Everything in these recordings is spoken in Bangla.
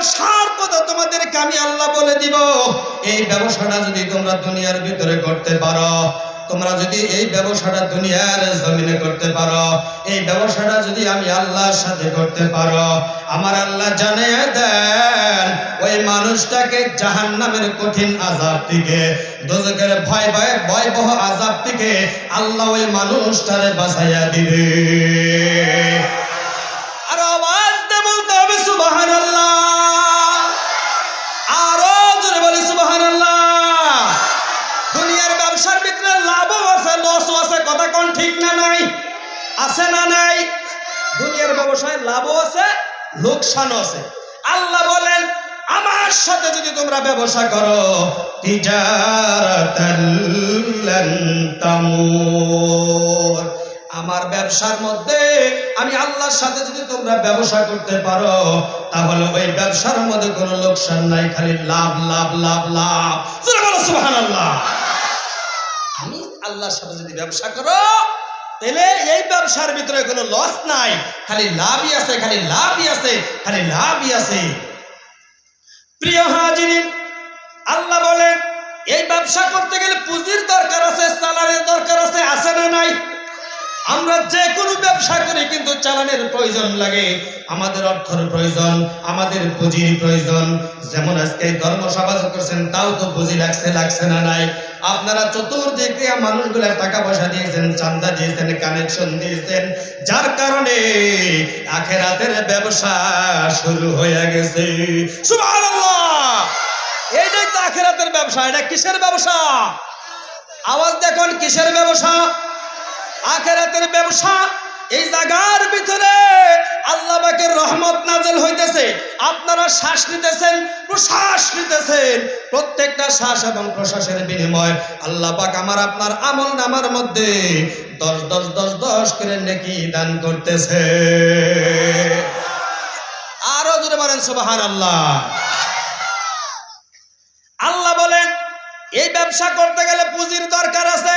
ব্যবসার কথা তোমাদেরকে আমি আল্লাহ বলে দিব। এই ব্যবসাটা যদি তোমরা দুনিয়ার ভিতরে করতে পারো, তোমরা যদি এই ব্যবসাটা দুনিয়ার জমিনে করতে পারো, এই ব্যবসাটা যদি আমি আল্লাহর সাথে করতে পারো, আমার আল্লাহ জানিয়ে দেন, ওই মানুষটাকে জাহান্নামের কঠিন আজাব থেকে ভয় ভয় ভয়াবহ আজাব থেকে আল্লাহ ওই মানুষটারে বাঁচাইয়া দিবে। আছে না নাই? দুনিয়ার ব্যবসায় লাভও আছে, লোকসানও আছে। আল্লাহ বলেন, আমার সাথে যদি তোমরা ব্যবসা করো আমার ব্যবসার মধ্যে আমি আল্লাহর সাথে যদি তোমরা ব্যবসা করতে পারো, তাহলে ওই ব্যবসার মধ্যে কোনো লোকসান নাই, খালি লাভ লাভ লাভ লাভ। আমি আল্লাহর সাথে যদি ব্যবসা করো তাহলে এই ব্যবসার ভিতরে কোনো লস নাই। খালি লাভই আছে, খালি লাভই আছে, খালি লাভই আছে। প্রিয় হাজিরিন, আল্লাহ বলেন, এই ব্যবসা করতে গেলে পুঁজির দরকার আছে, চালানের দরকার আছে আছে না নাই? আমরা যে কোনো ব্যবসা করি, কিন্তু চালানের প্রয়োজন লাগে। আমাদের অর্থের প্রয়োজন, আমাদের পুঁজির প্রয়োজন। যেমন আজকে ধর্মসভা করছেন, তাও তো পুঁজি লাগছে লাগছে না নাই। আপনারা চতুর্দিক দিয়ে মানুষগুলা টাকা পয়সা দিয়েছেন, চান্দা দিয়েছেন কানেকশন দিয়েছেন, যার কারণে আখেরাতের ব্যবসা শুরু হয়ে গেছে। এইটাই তো আখেরাতের ব্যবসা, এটা কিসের ব্যবসা? আওয়াজ দেখুন, কিসের ব্যবসা? আখেরাতের ব্যবসা? এই জায়গার ভিতরে আল্লাহ পাকের রহমত নাজেল হইতেছে। আপনারা শ্বাস নিতেছেন, প্রশ্বাস নিতেছেন। প্রত্যেকটা শ্বাস এবং প্রশ্বাসের বিনিময় আল্লাহ পাক আমার আপনার আমল নামার মধ্যে দশ দশ দশ দশ করে নেকি দান করতেছে। আরও জোরে বলেন সুবাহান আল্লাহ আল্লাহ বলেন, এই ব্যবসা করতে গেলে পুঁজির দরকার আছে।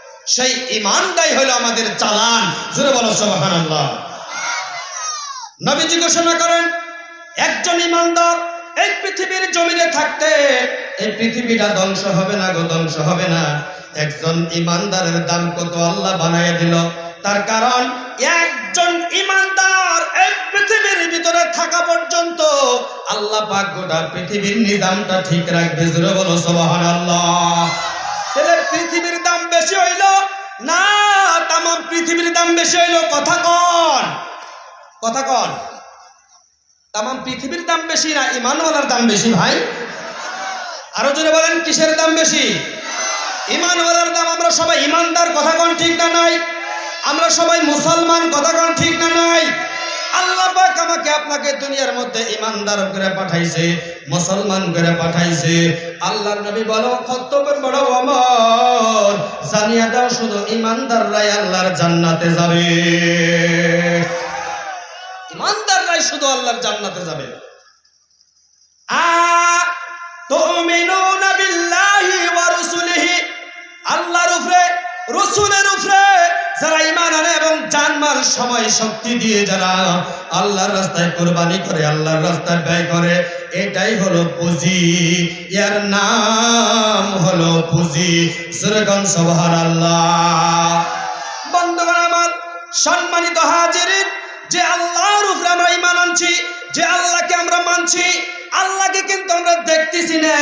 সেই ইমানটাই হলো আমাদের চালান জুড়ে বলো সোবাহান আল্লাহ নবীজি ঘোষণা করেন, একজন ইমানদার এই পৃথিবীর জমিনে থাকতে এই পৃথিবীটা ধ্বংস হবে না গো, ধ্বংস হবে না। একজন ইমানদারের দাম কত আল্লাহ বানাইয়া দিল। তার কারণ, একজন ইমানদার এই পৃথিবীর ভিতরে থাকা পর্যন্ত আল্লাহ পাক গোটা পৃথিবীর নিজামটা ঠিক রাখবে। জুড়ে বলো সোবাহান আল্লাহ পৃথিবীর বেশি হইল? না তাম পৃথিবীর দাম বেশি হইল। কথা কন। কথা কন। তাম পৃথিবীর দাম বেশি না, ইমানওয়ালার দাম বেশি ভাই? আরও জোরে বলেন, কিসের দাম বেশি? ইমানওয়ালার দাম, আমরা সবাই ইমানদার, কথা কন ঠিক না নাই? আমরা সবাই মুসলমান, কথা কন ঠিক না নাই? আল্লাহ পাক আমাকে আপনাকে দুনিয়ার মধ্যে ইমানদার করে পাঠাইছে, মুসলমান করে পাঠাইছে। আল্লাহর নবী বলো কর্তব্যের বড় অমর, জানিয়া দাও শুধু ইমানদাররাই আল্লাহর জান্নাতে যাবে। ইমানদাররাই শুধু আল্লাহর জান্নাতে যাবে। আল্লাহর উপরে রসুলের উপরে যারা ইমান আনে এবং জানমাল সময় শক্তি দিয়ে যারা আল্লাহর রাস্তায় কোরবানি করে, আল্লাহর রাস্তায় ব্যয় করে, এটাই হলো পুঁজি। এর নাম হলো পুঁজি। সুরগন সবহান আল্লাহ বন্ধুগণ আমার সম্মানিত হাজিরিন, যে আল্লাহর উপরে আমরা ইমান আনছি, যে আল্লাহকে আমরা মানছি আল্লাহকে কিন্তু আমরা দেখতেছি না।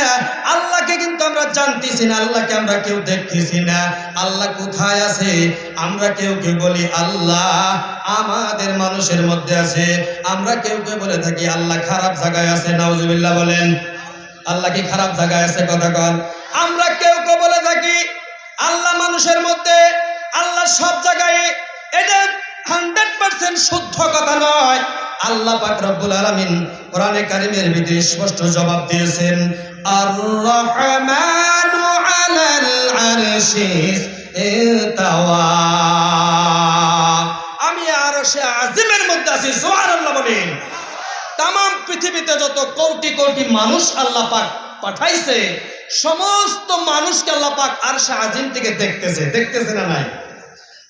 আল্লাহকে কিন্তু আমরা জানতেছি না। আল্লাহকে আমরা কেউ দেখতেছি না। আল্লাহ কোথায় আছে? আমরা কেউ কেউ বলি আল্লাহ আমাদের মানুষের মধ্যে আছে। আমরা কেউ কেউ বলে থাকি আল্লাহ খারাপ জায়গায় আছে। নাউজুবিল্লাহ বলেন। আল্লাহ কি খারাপ জায়গায় আছে? কথা কন। আমরা কেউ কেউ বলে থাকি আল্লাহ মানুষের মধ্যে, আল্লাহ সব জায়গায়। এটা হান্ড্রেড পার্সেন্ট শুদ্ধ কথা নয়। আল্লাহ পাক রব্বুল আলামিন কোরআনে কারিমের ভিতরে স্পষ্ট জবাব দিয়েছেন আর রহমানু আলাল আরশি ইস্তাওয়া। আমি আরশে আজিমের মধ্যে আছি, সুবহানাল্লাহ বলেন তাম পৃথিবীতে যত কোটি কোটি মানুষ আল্লাহ পাক পাঠাইছে, সমস্ত মানুষকে আল্লাহ পাক আর আজিম থেকে দেখতেছে। দেখতেছে না নাই?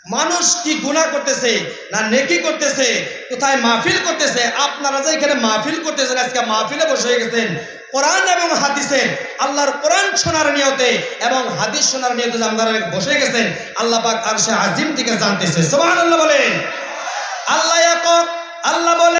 মানুষ কি গুণা করতেছে, না নেকি করতেছে, কোথায় মাহফিল করতেছে, আপনারা যে এখানে মাহফিল করতেছেন, আজকে মাহফিলে বসে গেছেন। কোরআন এবং হাদিসের, আল্লাহর কোরআন শোনার নিয়তে এবং হাদিস শোনার নিয়তে আপনারা বসে গেছেন, আল্লাহ পাক আর সে আজিম দিকে জানতেছে। সোহান আল্লাহ বলেন। আল্লাহ একক, আল্লাহ বলে